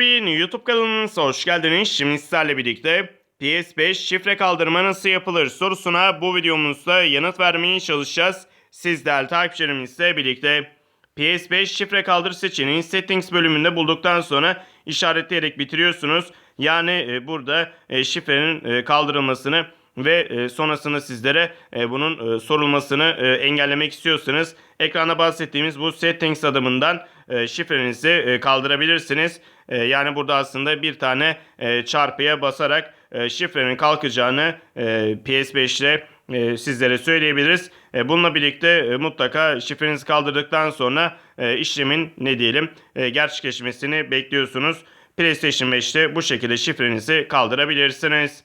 Bin YouTube kanalımıza hoş geldiniz. Şimdi sizlerle birlikte PS5 şifre kaldırma nasıl yapılır sorusuna bu videomuzda yanıt vermeye çalışacağız. Siz değerli takipçilerimizle birlikte PS5 şifre kaldır seçeneği settings bölümünde bulduktan sonra işaretleyerek bitiriyorsunuz. Yani e, burada e, şifrenin e, kaldırılmasını ve e, sonrasında sizlere e, bunun e, sorulmasını engellemek istiyorsanız ekranda bahsettiğimiz bu settings adımından şifrenizi kaldırabilirsiniz. Yani burada aslında bir tane çarpıya basarak şifrenin kalkacağını e, PS5 ile sizlere söyleyebiliriz. Bununla birlikte mutlaka şifrenizi kaldırdıktan sonra işlemin ne diyelim gerçekleşmesini bekliyorsunuz. PlayStation 5'te bu şekilde şifrenizi kaldırabilirsiniz.